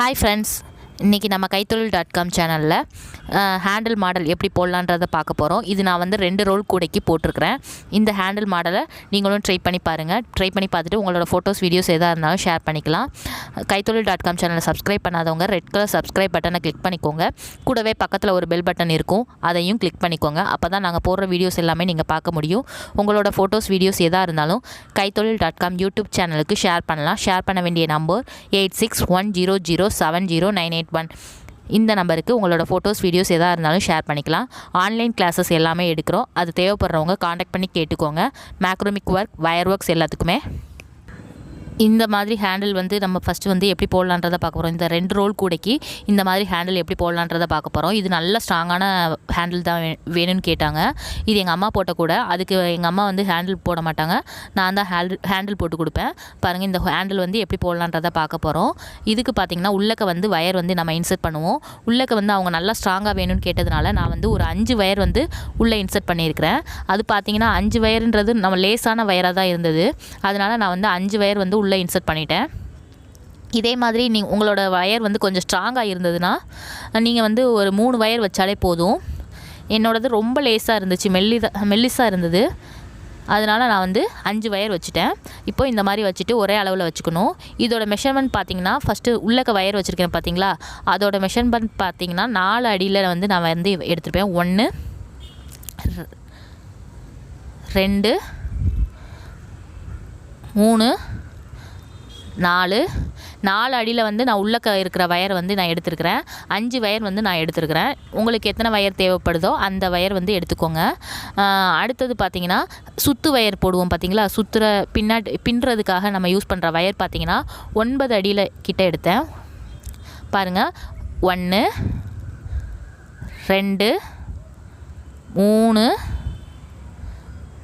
Hi friends இன்றைக்கி நம்ம Kaithozhil dot com சேனலில் ஹேண்டில் மாடல் எப்படி போடலான்றதை பார்க்க போகிறோம் இது நான் வந்து ரெண்டு ரோல் கூடைக்கு போட்டிருக்கிறேன். இந்த ஹேண்டில் மாடலை நீங்களும் ட்ரை பண்ணி பாருங்கள் ட்ரை பண்ணி பார்த்துட்டு உங்களோட ஃபோட்டோஸ் வீடியோஸ் எதாக இருந்தாலும் ஷேர் பண்ணிக்கலாம். கைத்தொழில் டாட் காம் சேனலை சப்ஸ்கிரைப் பண்ணாதவங்க ரெட் கலர் சப்ஸ்கிரைப் பட்டனை கிளிக் பண்ணிக்கோங்க. கூடவே பக்கத்தில் ஒரு பெல் பட்டன் இருக்கும். அதையும் கிளிக் பண்ணிக்கோங்க. அப்போ தான் நாங்கள் போடுற வீடியோஸ் எல்லாமே நீங்கள் பார்க்க முடியும். உங்களோட ஃபோட்டோஸ் வீடியோஸ் எதாக இருந்தாலும் கைத்தொழில் டாட் காம் யூடியூப் சேனலுக்கு ஷேர் பண்ணலாம். ஷேர் பண்ண வேண்டிய number eight six one zero zero seven zero nine eight one இந்த நம்பருக்கு உங்களோட ஃபோட்டோஸ் வீடியோஸ் எதாக இருந்தாலும் ஷேர் பண்ணிக்கலாம். ஆன்லைன் கிளாஸஸ் எல்லாமே எடுக்கிறோம். அது தேவைப்படுறவங்க காண்டாக்ட் பண்ணி கேட்டுக்கோங்க. மேக்ரோமிக் ஒர்க் வயர் ஒர்க்ஸ் எல்லாத்துக்குமே. இந்த மாதிரி ஹேண்டில் வந்து நம்ம ஃபஸ்ட்டு வந்து எப்படி போடலான்றதை பார்க்க போகிறோம் இந்த ரெண்டு ரோல் கூடைக்கு இந்த மாதிரி ஹேண்டில் எப்படி போடலான்றதை பார்க்க போகிறோம் இது நல்ல ஸ்ட்ராங்கான ஹேண்டில் தான் வேணும்னு கேட்டாங்க. இது எங்கள் அம்மா போட்ட கூட அதுக்கு எங்கள் அம்மா வந்து ஹேண்டில் போட மாட்டாங்க. நான் தான் ஹேண்டில் ஹேண்டில் போட்டு கொடுப்பேன். பாருங்கள் இந்த ஹேண்டில் வந்து எப்படி போடலான்றதை பார்க்க போகிறோம் இதுக்கு பார்த்தீங்கன்னா உள்ளக்க வந்து வயர் வந்து நம்ம இன்சர்ட் பண்ணுவோம். உள்ளக்க வந்து அவங்க நல்லா ஸ்ட்ராங்காக வேணும்னு கேட்டதுனால நான் வந்து ஒரு அஞ்சு வயர் வந்து உள்ளே இன்சர்ட் பண்ணியிருக்கிறேன். அது பார்த்திங்கன்னா அஞ்சு வயருன்றது நம்ம லேசான வயராக தான் இருந்தது. அதனால் நான் வந்து அஞ்சு வயர் வந்து உள்ளே இன்சர்ட் பண்ணிட்டேன். இதே மாதிரி நீ உங்களோட வயர் வந்து கொஞ்சம் ஸ்ட்ராங்காக இருந்ததுன்னா நீங்கள் வந்து ஒரு மூணு வயர் வச்சாலே போதும். என்னோடது ரொம்ப லேஸாக இருந்துச்சு மெல்லிதா மெல்லிஸாக இருந்தது. அதனால் நான் வந்து அஞ்சு வயர் வச்சுட்டேன். இப்போ இந்த மாதிரி வச்சுட்டு ஒரே அளவில் வச்சுக்கணும். இதோட மெஷர்மெண்ட் பார்த்தீங்கன்னா ஃபஸ்ட்டு உள்ளக்க வயர் வச்சுருக்கேன் பார்த்தீங்களா அதோட மெஷர்மெண்ட் பார்த்தீங்கன்னா நாலு அடியில் வந்து நான் வந்து எடுத்துருப்பேன். ஒன்று ரெண்டு மூணு நாலு. நாலு அடியில் வந்து நான் உள்ளக்க இருக்கிற வயர் வந்து நான் எடுத்துருக்கிறேன். அஞ்சு வயர் வந்து நான் எடுத்துருக்கிறேன். உங்களுக்கு எத்தனை வயர் தேவைப்படுதோ அந்த வயர் வந்து எடுத்துக்கோங்க. அடுத்தது பார்த்திங்கன்னா சுத்து வயர் போடுவோம் பார்த்தீங்களா சுற்றுற பின்னாடி பின்னுறதுக்காக நம்ம யூஸ் பண்ணுற வயர் பார்த்திங்கன்னா ஒன்பது அடியில் கிட்ட எடுத்தேன். பாருங்கள் ஒன்று ரெண்டு மூணு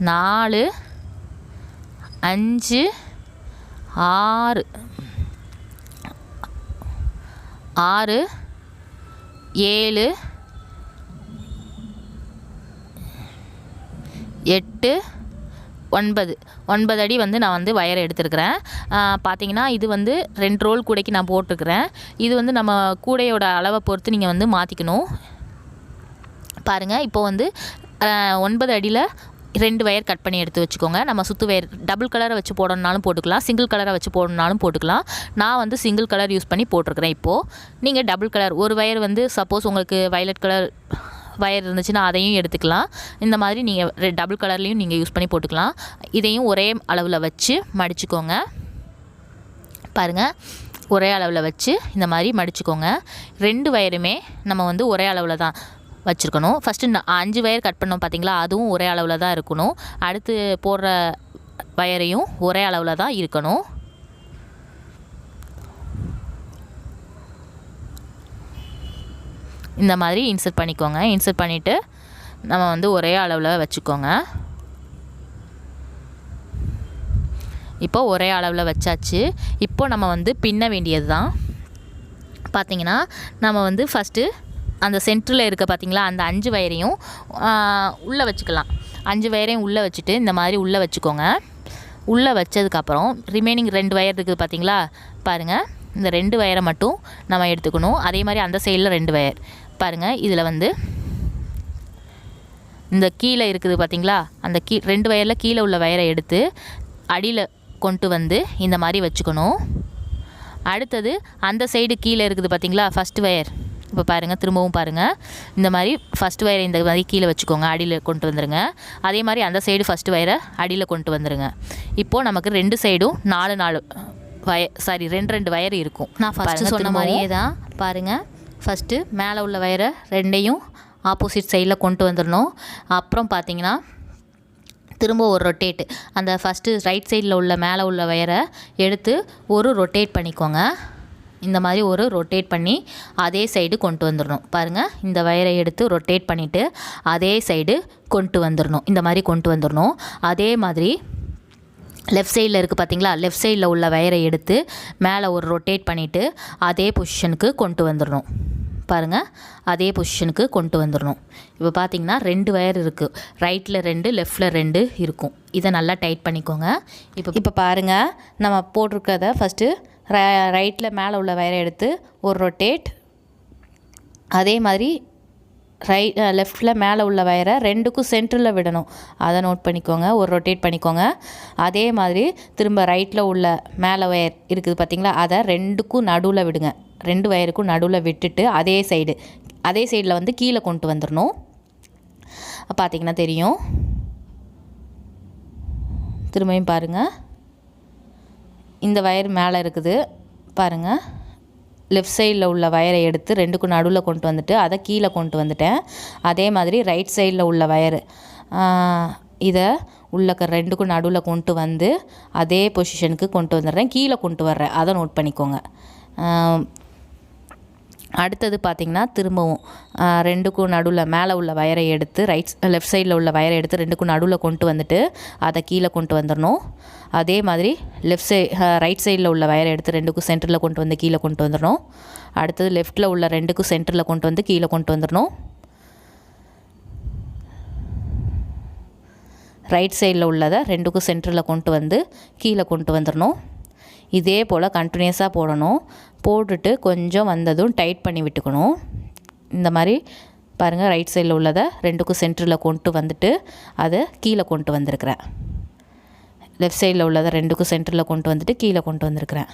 நாலு அஞ்சு ஆறு. ஆறு ஏழு எட்டு ஒன்பது. ஒன்பது அடி வந்து நான் வந்து வயரை எடுத்திருக்கிறேன். பார்த்தீங்கன்னா இது வந்து ரெண்டு ரோல் கூடைக்கு நான் போட்டிருக்கிறேன். இது வந்து நம்ம கூடையோட அளவை பொறுத்து நீங்கள் வந்து மாற்றிக்கணும் பாருங்கள் இப்போ வந்து ஒன்பது அடியில் ரெண்டு வயர் கட் பண்ணி எடுத்து வச்சுக்கோங்க. நம்ம சுற்று வயர் டபுள் கலரை வச்சு போடணுனாலும் போட்டுக்கலாம். சிங்கிள் கலரை வச்சு போடணுனாலும் போட்டுக்கலாம். நான் வந்து சிங்கிள் கலர் யூஸ் பண்ணி போட்டிருக்கிறேன் இப்போது நீங்கள் டபுள் கலர் ஒரு வயர் வந்து சப்போஸ் உங்களுக்கு வயலட் கலர் வயர் இருந்துச்சுன்னா அதையும் எடுத்துக்கலாம். இந்த மாதிரி நீங்கள் டபுள் கலர்லேயும் நீங்கள் யூஸ் பண்ணி போட்டுக்கலாம். இதையும் ஒரே அளவில் வச்சு மடிச்சுக்கோங்க. பாருங்கள் ஒரே அளவில் வச்சு இந்த மாதிரி மடிச்சுக்கோங்க. ரெண்டு வயருமே நம்ம வந்து ஒரே அளவில் தான். வச்சுருக்கணும். ஃபஸ்ட்டு அஞ்சு வயர் கட் பண்ணோம் பார்த்தீங்களா அதுவும் ஒரே அளவில் தான் இருக்கணும். அடுத்து போடுற வயரையும் ஒரே அளவில் தான் இருக்கணும். இந்த மாதிரி இன்சர்ட் பண்ணிக்கோங்க. இன்சர்ட் பண்ணிவிட்டு நம்ம வந்து ஒரே அளவில் வச்சுக்கோங்க. இப்போ ஒரே அளவில் வச்சாச்சு. இப்போ நம்ம வந்து பின்ன வேண்டியது தான் பார்த்தீங்கன்னா நம்ம வந்து ஃபஸ்ட்டு அந்த சென்டரில் இருக்க பார்த்தீங்களா அந்த அஞ்சு வயரையும் உள்ளே வச்சுக்கலாம். அஞ்சு வயரையும் உள்ளே வச்சுட்டு இந்த மாதிரி உள்ளே வச்சுக்கோங்க. உள்ளே வச்சதுக்கப்புறம் ரிமைனிங் ரெண்டு வயர் இருக்குது பார்த்தீங்களா பாருங்கள் இந்த ரெண்டு வயரை மட்டும் நம்ம எடுத்துக்கணும். அதே மாதிரி அந்த சைடில் ரெண்டு வயர். பாருங்கள் இதில் வந்து இந்த கீழே இருக்குது பார்த்தீங்களா அந்த கீ ரெண்டு வயரில் கீழே உள்ள வயரை எடுத்து அடியில் கொண்டு வந்து இந்த மாதிரி வச்சுக்கணும். அடுத்தது அந்த சைடு கீழே இருக்குது பார்த்தீங்களா ஃபஸ்ட் வயர். இப்போ பாருங்கள் திரும்பவும் பாருங்கள் இந்த மாதிரி ஃபஸ்ட் வயரை இந்த மாதிரி கீழே வச்சுக்கோங்க அடியில் கொண்டு வந்துருங்க. அதே மாதிரி அந்த சைடு ஃபஸ்ட் வயரை அடியில் கொண்டு வந்துருங்க. இப்போது நமக்கு ரெண்டு சைடும் நாலு நாலு வய சாரி ரெண்டு ரெண்டு வயர் இருக்கும். நான் ஃபஸ்ட்டு சொன்ன மாதிரியே தான் பாருங்கள் ஃபஸ்ட்டு மேலே உள்ள வயரை ரெண்டையும் ஆப்போசிட் சைடில் கொண்டு வந்துடணும் அப்புறம் பார்த்தீங்கன்னா திரும்ப ஒரு ரொட்டேட் அந்த ஃபஸ்ட்டு ரைட் சைடில் உள்ள மேலே உள்ள வயரை எடுத்து ஒரு ரொட்டேட் பண்ணிக்கோங்க. இந்த மாதிரி ஒரு ரொட்டேட் பண்ணி அதே சைடு கொண்டு வந்துடணும் பாருங்கள் இந்த வயரை எடுத்து ரொட்டேட் பண்ணிவிட்டு அதே சைடு கொண்டு வந்துடணும் இந்த மாதிரி கொண்டு வந்துடணும் அதே மாதிரி லெஃப்ட் சைடில் இருக்குது பார்த்தீங்களா லெஃப்ட் சைடில் உள்ள வயரை எடுத்து மேலே ஒரு ரொட்டேட் பண்ணிவிட்டு அதே பொசிஷனுக்கு கொண்டு வந்துடணும் பாருங்கள் அதே பொசிஷனுக்கு கொண்டு வந்துடணும் இப்போ பார்த்தீங்கன்னா ரெண்டு வயர் இருக்குது ரைட்டில் ரெண்டு லெஃப்டில் ரெண்டு இருக்கும். இதை நல்லா டைட் பண்ணிக்கோங்க. இப்போ இப்போ பாருங்கள் நம்ம போட்டிருக்கிறத ஃபஸ்ட்டு ரைட்டில் மேலே உள்ள வயரை எடுத்து ஒரு ரொட்டேட் அதே மாதிரி ரைட் லெஃப்டில் மேலே உள்ள வயரை ரெண்டுக்கும் சென்டரில் விடணும். அதை நோட் பண்ணிக்கோங்க. ஒரு ரொட்டேட் பண்ணிக்கோங்க. அதே மாதிரி திரும்ப ரைட்டில் உள்ள மேலே வயர் இருக்குது பார்த்தீங்களா? அதை ரெண்டுக்கும் நடுவில் விடுங்க. ரெண்டு வயருக்கும் நடுவில் விட்டுட்டு அதே சைடு அதே சைடில் வந்து கீழே கொண்டு வந்துடணும் பார்த்தீங்கன்னா தெரியும். திரும்பியும் பாருங்கள் இந்த வயர் மேலே இருக்குது. பாருங்கள் லெஃப்ட் சைடில் உள்ள வயரை எடுத்து ரெண்டுக்கும் நடுவில் கொண்டு வந்துட்டு அதை கீழே கொண்டு வந்துட்டேன். அதே மாதிரி ரைட் சைடில் உள்ள வயரு. இதை உள்ளக்க ரெண்டுக்கும் நடுவில் கொண்டு வந்து அதே பொசிஷனுக்கு கொண்டு வந்துடுறேன். கீழே கொண்டு வர்றேன். அதை நோட் பண்ணிக்கோங்க. அடுத்தது பார்த்திங்கன்னா திரும்பவும் ரெண்டுக்கும் நடுவில் மேலே உள்ள வயரை எடுத்து ரைட் லெஃப்ட் சைடில் உள்ள வயரை எடுத்து ரெண்டுக்கும் நடுவில் கொண்டு வந்துட்டு அதை கீழே கொண்டு வந்துடணும். அதே மாதிரி லெஃப்ட் சை ரைட் சைடில் உள்ள வயரை எடுத்து ரெண்டுக்கும் சென்டரில் கொண்டு வந்து கீழே கொண்டு வந்துடணும். அடுத்தது லெஃப்ட்டில் உள்ள ரெண்டுக்கும் சென்டரில் கொண்டு வந்து கீழே கொண்டு வந்துடணும். ரைட் சைடில் உள்ளதை ரெண்டுக்கும் சென்டரில் கொண்டு வந்து கீழே கொண்டு வந்துடணும். இதே போல் கண்டினியூஸாக போடணும். போட்டுட்டு கொஞ்சம் வந்ததும் டைட் பண்ணி விட்டுக்கணும். இந்த மாதிரி பாருங்கள் ரைட் சைடில் உள்ளதை ரெண்டுக்கும் சென்டரில் கொண்டு வந்துட்டு அதை கீழே கொண்டு வந்திருக்கிறேன். லெஃப்ட் சைடில் உள்ளதை ரெண்டுக்கும் சென்டரில் கொண்டு வந்துட்டு கீழே கொண்டு வந்திருக்கிறேன்.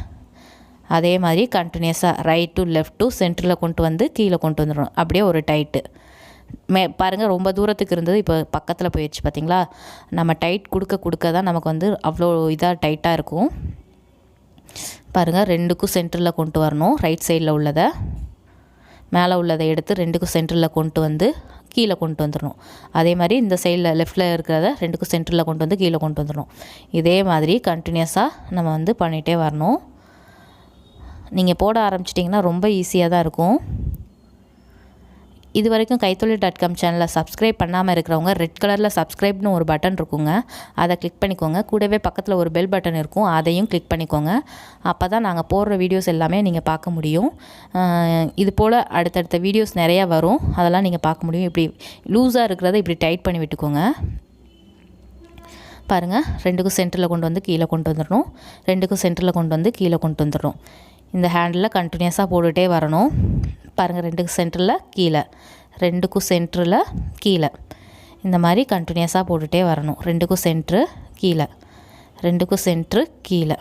அதே மாதிரி கண்டினியூஸாக ரைட் டு லெஃப்ட் டு சென்டரில் கொண்டு வந்து கீழே கொண்டு வந்துடணும். அப்படியே ஒரு டைட்டு மே பாருங்கள் ரொம்ப தூரத்துக்கு இருந்தது இப்போ பக்கத்தில் போயிடுச்சு பார்த்தீங்களா நம்ம டைட் கொடுக்க கொடுக்க தான் நமக்கு வந்து அவ்வளோ இதாக டைட்டாக இருக்கும். பாருங்கள் ரெண்டுக்கும் சென்டரில் கொண்டு வரணும். ரைட் சைடில் உள்ளதை மேலே உள்ளதை எடுத்து ரெண்டுக்கும் சென்டரில் கொண்டு வந்து கீழே கொண்டு வந்துடணும். அதே மாதிரி இந்த சைடில் லெஃப்டில் இருக்கிறத ரெண்டுக்கும் சென்டரில் கொண்டு வந்து கீழே கொண்டு வந்துடணும். இதே மாதிரி கண்டினியூஸாக நம்ம வந்து பண்ணிகிட்டே வரணும். நீங்கள் போட ஆரம்பிச்சிட்டிங்கன்னா ரொம்ப ஈஸியாக தான் இருக்கும். இது வரைக்கும் கைத்தொழில் டாட் காம் சேனலை சப்ஸ்கிரைப் பண்ணாமல் இருக்கிறவங்க ரெட் கலரில் சப்ஸ்கிரைப்னு ஒரு பட்டன் இருக்குங்க. அதை கிளிக் பண்ணிக்கோங்க. கூடவே பக்கத்தில் ஒரு பெல் பட்டன் இருக்கும். அதையும் கிளிக் பண்ணிக்கோங்க. அப்போ தான் நாங்கள் போடுற வீடியோஸ் எல்லாமே நீங்கள் பார்க்க முடியும். இது போல் அடுத்தடுத்த வீடியோஸ் நிறையா வரும். அதெல்லாம் நீங்கள் பார்க்க முடியும். இப்படி லூஸாக இருக்கிறத இப்படி டைட் பண்ணி விட்டுக்கோங்க. பாருங்கள் ரெண்டுக்கும் சென்டரில் கொண்டு வந்து கீழே கொண்டு வந்துடணும். ரெண்டுக்கும் சென்டரில் கொண்டு வந்து கீழே கொண்டு வந்துடணும். இந்த ஹேண்டில் கண்டினியூஸாக போட்டுகிட்டே வரணும். பாருங்கள் ரெண்டுக்கு சென்டரில் கீழே. ரெண்டுக்கும் சென்டரில் கீழே. இந்த மாதிரி கண்டினியூஸாக போட்டுகிட்டே வரணும். ரெண்டுக்கும் சென்ட்ரு கீழே. ரெண்டுக்கும் சென்ட்ரு கீழே.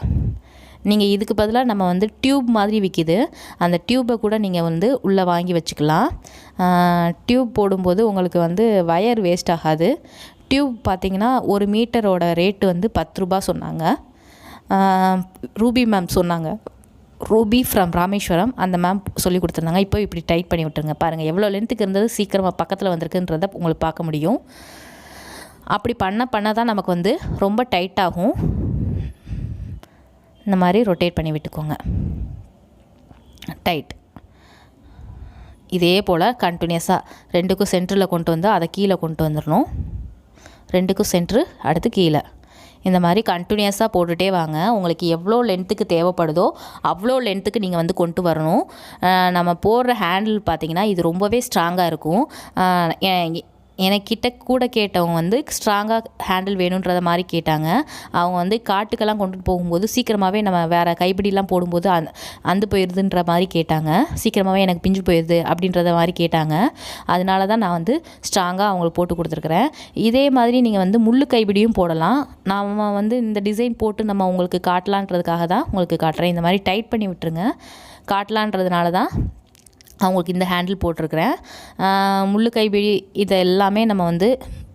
நீங்கள் இதுக்கு பதிலாக நம்ம வந்து டியூப் மாதிரி விற்கிது அந்த டியூப்பை கூட நீங்கள் வந்து உள்ளே வாங்கி வச்சுக்கலாம். டியூப் போடும்போது உங்களுக்கு வந்து வயர் வேஸ்ட் ஆகாது. டியூப் பார்த்திங்கன்னா ஒரு மீட்டரோட ரேட்டு வந்து பத்து ரூபா சொன்னாங்க. ரூபி மேம் சொன்னாங்க. ரூபி ஃப்ரம் ராமேஸ்வரம் அந்த மேம் சொல்லி கொடுத்துருந்தாங்க. இப்போ இப்படி டைட் பண்ணி விட்டுருங்க. பாருங்கள் எவ்வளோ லென்த்துக்கு இருந்தது சீக்கிரமாக பக்கத்தில் வந்திருக்குன்றத உங்களுக்கு பார்க்க முடியும். அப்படி பண்ண பண்ண தான் நமக்கு வந்து ரொம்ப டைட்டாகும் இந்த மாதிரி ரொட்டேட் பண்ணி விட்டுக்கோங்க. டைட் இதே போல் கண்டினியூஸாக ரெண்டுக்கும் சென்டரில் கொண்டு வந்து அதை கீழே கொண்டு வந்துடணும். ரெண்டுக்கும் சென்ட்ரு அடுத்து கீழே. இந்த மாதிரி கண்டினியூஸாக போட்டுகிட்டே வாங்க. உங்களுக்கு எவ்வளோ லென்த்துக்கு தேவைப்படுதோ அவ்வளோ லென்த்துக்கு நீங்கள் வந்து கொண்டு வரணும். நம்ம போடுற ஹேண்டில் பார்த்திங்கன்னா இது ரொம்பவே ஸ்ட்ராங்காக இருக்கும். எனக்கிட்ட கூட கேட்டவங்க வந்து ஸ்ட்ராங்காக ஹேண்டில் வேணுன்றத மாதிரி கேட்டாங்க. அவங்க வந்து காட்டுக்கெல்லாம் கொண்டுட்டு போகும்போது சீக்கிரமாகவே நம்ம வேறு கைப்பிடிலாம் போடும்போது அந் அந்து போயிடுதுன்ற மாதிரி கேட்டாங்க. சீக்கிரமாகவே எனக்கு பிஞ்சு போயிடுது அப்படின்றத மாதிரி கேட்டாங்க. அதனால தான் நான் வந்து ஸ்ட்ராங்காக அவங்களுக்கு போட்டு கொடுத்துருக்குறேன். இதே மாதிரி நீங்கள் வந்து முள்ளு கைப்பிடியும் போடலாம். நாம் வந்து இந்த டிசைன் போட்டு நம்ம உங்களுக்கு காட்டலான்றதுக்காக தான் உங்களுக்கு காட்டுறேன். இந்த மாதிரி டைட் பண்ணி விட்டுருங்க. காட்டலான்றதுனால தான் அவங்களுக்கு இந்த ஹேண்டில் போட்டிருக்கிறேன். முள்ளு கைப்பிடி இதை எல்லாமே நம்ம வந்து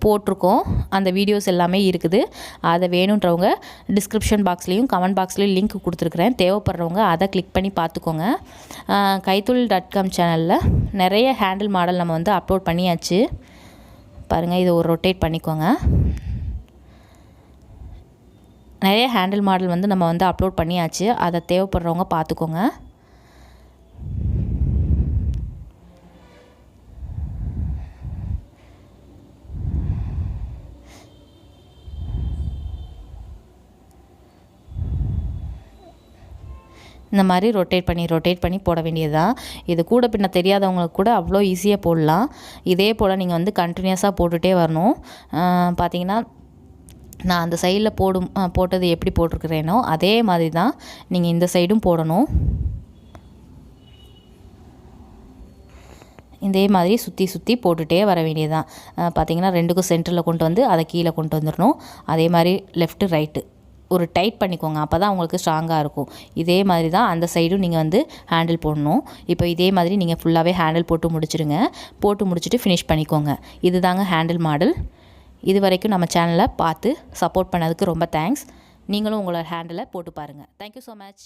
போட்டிருக்கோம். அந்த வீடியோஸ் எல்லாமே இருக்குது. அதை வேணுன்றவங்க டிஸ்கிரிப்ஷன் பாக்ஸ்லேயும் கமெண்ட் பாக்ஸ்லேயும் லிங்க் கொடுத்துருக்குறேன். தேவைப்படுறவங்க அதை கிளிக் பண்ணி பார்த்துக்கோங்க. கைத்தொழில் டாட் காம் சேனலில் நிறைய ஹேண்டில் மாடல் நம்ம வந்து அப்லோட் பண்ணியாச்சு. பாருங்கள் இதை ஒரு ரொட்டேட் பண்ணிக்கோங்க. நிறைய ஹேண்டில் மாடல் வந்து நம்ம வந்து அப்லோட் பண்ணியாச்சு. அதை தேவைப்படுறவங்க பார்த்துக்கோங்க. இந்த மாதிரி ரொட்டேட் பண்ணி ரொட்டேட் பண்ணி போட வேண்டியது தான் இது கூட பின்ன தெரியாதவங்களுக்கு கூட அவ்வளோ ஈஸியாக போடலாம். இதே போல் நீங்கள் வந்து கண்டினியூஸாக போட்டுகிட்டே வரணும். பார்த்தீங்கன்னா நான் அந்த சைடில் போடும் போட்டது எப்படி போட்டிருக்கிறேனோ அதே மாதிரி தான் நீங்கள் இந்த சைடும் போடணும். இதே மாதிரி சுற்றி சுற்றி போட்டுகிட்டே வர வேண்டியது தான் பார்த்தீங்கன்னா ரெண்டுக்கும் சென்டரில் கொண்டு வந்து அதை கீழே கொண்டு வந்துடணும் அதே மாதிரி லெஃப்ட்டு ரைட்டு ஒரு டைட் பண்ணிக்கோங்க. அப்போ தான் உங்களுக்கு ஸ்ட்ராங்காக இருக்கும். இதே மாதிரி தான் அந்த சைடும் நீங்கள் வந்து ஹேண்டில் போடணும். இப்போ இதே மாதிரி நீங்கள் ஃபுல்லாகவே ஹேண்டில் போட்டு முடிச்சிடுங்க போட்டு முடிச்சுட்டு ஃபினிஷ் பண்ணிக்கோங்க. இது தாங்க ஹேண்டில் மாடல் இது வரைக்கும் நம்ம சேனலை பார்த்து சப்போர்ட் பண்ணதுக்கு ரொம்ப தேங்க்ஸ் நீங்களும் உங்களோட ஹேண்டிலை போட்டு பாருங்கள் தேங்க்யூ ஸோ மச்